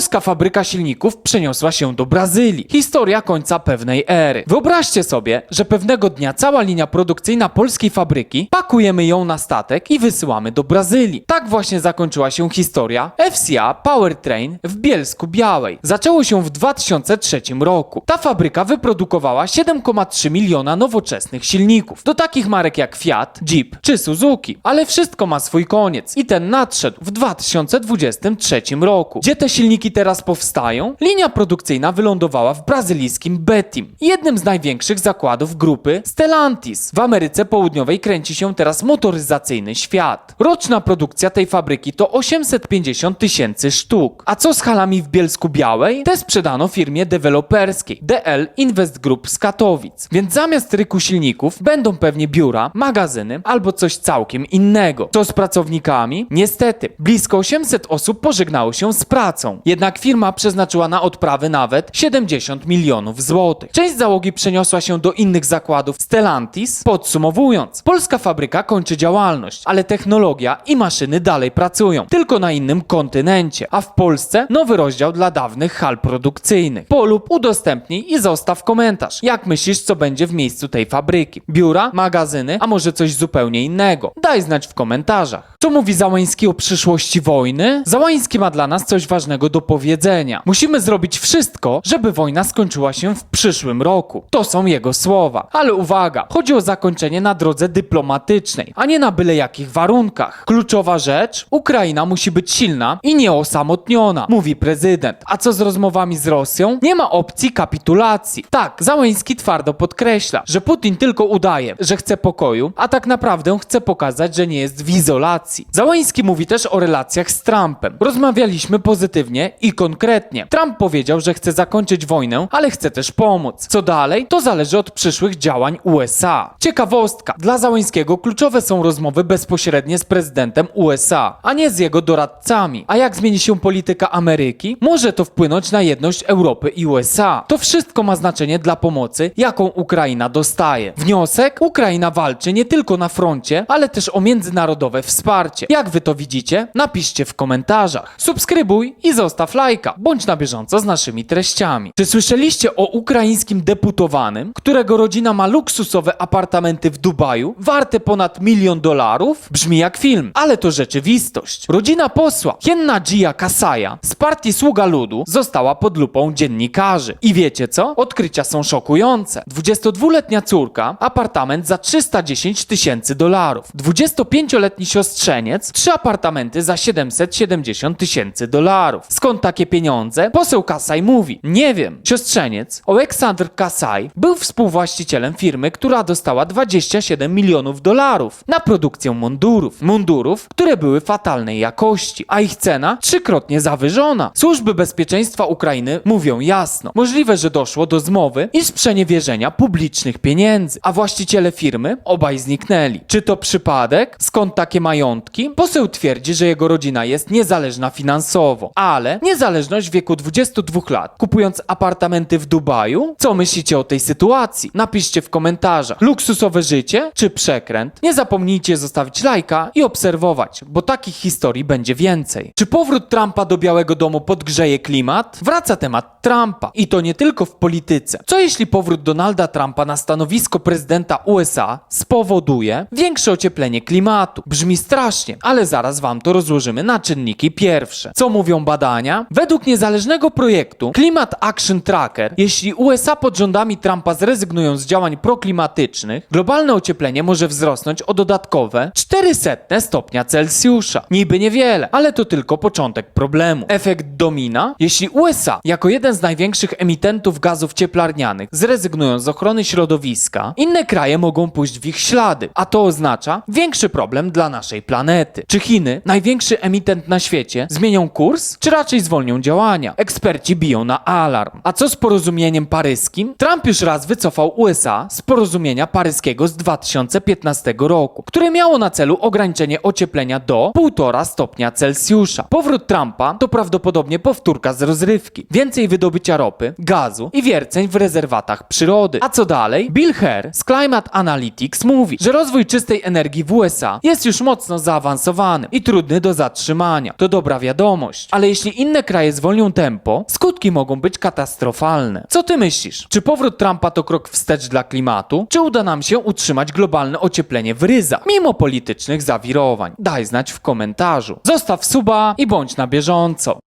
polska fabryka silników przeniosła się do Brazylii. Historia końca pewnej ery. Wyobraźcie sobie, że pewnego dnia cała linia produkcyjna polskiej fabryki pakujemy ją na statek i wysyłamy do Brazylii. Tak właśnie zakończyła się historia FCA Powertrain w Bielsku Białej. Zaczęło się w 2003 roku. Ta fabryka wyprodukowała 7,3 miliona nowoczesnych silników. Do takich marek jak Fiat, Jeep czy Suzuki. Ale wszystko ma swój koniec i ten nadszedł w 2023 roku. Gdzie te silniki teraz powstają? Linia produkcyjna wylądowała w brazylijskim Betim, jednym z największych zakładów grupy Stellantis. W Ameryce Południowej kręci się teraz motoryzacyjny świat. Roczna produkcja tej fabryki to 850 tysięcy sztuk. A co z halami w Bielsku Białej? Te sprzedano firmie deweloperskiej DL Invest Group z Katowic. Więc zamiast ryku silników będą pewnie biura, magazyny albo coś całkiem innego. Co z pracownikami? Niestety, blisko 800 osób pożegnało się z pracą. Firma przeznaczyła na odprawy nawet 70 milionów złotych. Część załogi przeniosła się do innych zakładów Stellantis. Podsumowując, polska fabryka kończy działalność, ale technologia i maszyny dalej pracują, tylko na innym kontynencie. A w Polsce nowy rozdział dla dawnych hal produkcyjnych. Polub, udostępnij i zostaw komentarz. Jak myślisz, co będzie w miejscu tej fabryki? Biura, magazyny, a może coś zupełnie innego? Daj znać w komentarzach. Co mówi Załański o przyszłości wojny? Załański ma dla nas coś ważnego do powiedzenia. Musimy zrobić wszystko, żeby wojna skończyła się w przyszłym roku. To są jego słowa. Ale uwaga, chodzi o zakończenie na drodze dyplomatycznej, a nie na byle jakich warunkach. Kluczowa rzecz, Ukraina musi być silna i nieosamotniona, mówi prezydent. A co z rozmowami z Rosją? Nie ma opcji kapitulacji. Tak, Załański twardo podkreśla, że Putin tylko udaje, że chce pokoju, a tak naprawdę chce pokazać, że nie jest w izolacji. Załański mówi też o relacjach z Trumpem. Rozmawialiśmy pozytywnie i konkretnie. Trump powiedział, że chce zakończyć wojnę, ale chce też pomóc. Co dalej? To zależy od przyszłych działań USA. Ciekawostka. Dla Załańskiego kluczowe są rozmowy bezpośrednie z prezydentem USA, a nie z jego doradcami. A jak zmieni się polityka Ameryki? Może to wpłynąć na jedność Europy i USA. To wszystko ma znaczenie dla pomocy, jaką Ukraina dostaje. Wniosek? Ukraina walczy nie tylko na froncie, ale też o międzynarodowe wsparcie. Jak wy to widzicie? Napiszcie w komentarzach. Subskrybuj i zostaw lajka. Bądź na bieżąco z naszymi treściami. Czy słyszeliście o ukraińskim deputowanym, którego rodzina ma luksusowe apartamenty w Dubaju, warte ponad milion dolarów? Brzmi jak film, ale to rzeczywistość. Rodzina posła Hienna Gia Kasaja z partii Sługa Ludu została pod lupą dziennikarzy. I wiecie co? Odkrycia są szokujące. 22-letnia córka, apartament za 310 tysięcy dolarów. 25-letni siostrzeniec, trzy apartamenty za 770 tysięcy dolarów. Skąd takie pieniądze? Poseł Kasaj mówi, nie wiem. Siostrzeniec, Oleksandr Kasaj, był współwłaścicielem firmy, która dostała 27 milionów dolarów na produkcję mundurów. Mundurów, które były fatalnej jakości, a ich cena trzykrotnie zawyżona. Służby bezpieczeństwa Ukrainy mówią jasno. Możliwe, że doszło do zmowy i sprzeniewierzenia publicznych pieniędzy, a właściciele firmy obaj zniknęli. Czy to przypadek? Skąd takie majątki? Poseł twierdzi, że jego rodzina jest niezależna finansowo, ale niezależność w wieku 22 lat, kupując apartamenty w Dubaju? Co myślicie o tej sytuacji? Napiszcie w komentarzach. Luksusowe życie czy przekręt? Nie zapomnijcie zostawić lajka i obserwować, bo takich historii będzie więcej. Czy powrót Trumpa do Białego Domu podgrzeje klimat? Wraca temat Trumpa i to nie tylko w polityce. Co jeśli powrót Donalda Trumpa na stanowisko prezydenta USA spowoduje większe ocieplenie klimatu? Brzmi strasznie, ale zaraz wam to rozłożymy na czynniki pierwsze. Co mówią badania? Według niezależnego projektu Climate Action Tracker, jeśli USA pod rządami Trumpa zrezygnują z działań proklimatycznych, globalne ocieplenie może wzrosnąć o dodatkowe 400 stopnia Celsjusza. Niby niewiele, ale to tylko początek problemu. Efekt domina? Jeśli USA, jako jeden z największych emitentów gazów cieplarnianych, zrezygnują z ochrony środowiska, inne kraje mogą pójść w ich ślady, a to oznacza większy problem dla naszej planety. Czy Chiny, największy emitent na świecie, zmienią kurs, czy raczej zwolnią działania? Eksperci biją na alarm. A co z porozumieniem paryskim? Trump już raz wycofał USA z porozumienia paryskiego z 2015 roku, które miało na celu ograniczenie ocieplenia do 1,5 stopnia Celsjusza. Powrót Trumpa to prawdopodobnie powtórka z rozrywki. Więcej wydobycia ropy, gazu i wierceń w rezerwatach przyrody. A co dalej? Bill Hare z Climate Analytics mówi, że rozwój czystej energii w USA jest już mocno zaawansowany i trudny do zatrzymania. To dobra wiadomość. Ale jeśli inne inne kraje zwolnią tempo, skutki mogą być katastrofalne. Co ty myślisz? Czy powrót Trumpa to krok wstecz dla klimatu? Czy uda nam się utrzymać globalne ocieplenie w ryzach, mimo politycznych zawirowań? Daj znać w komentarzu. Zostaw suba i bądź na bieżąco.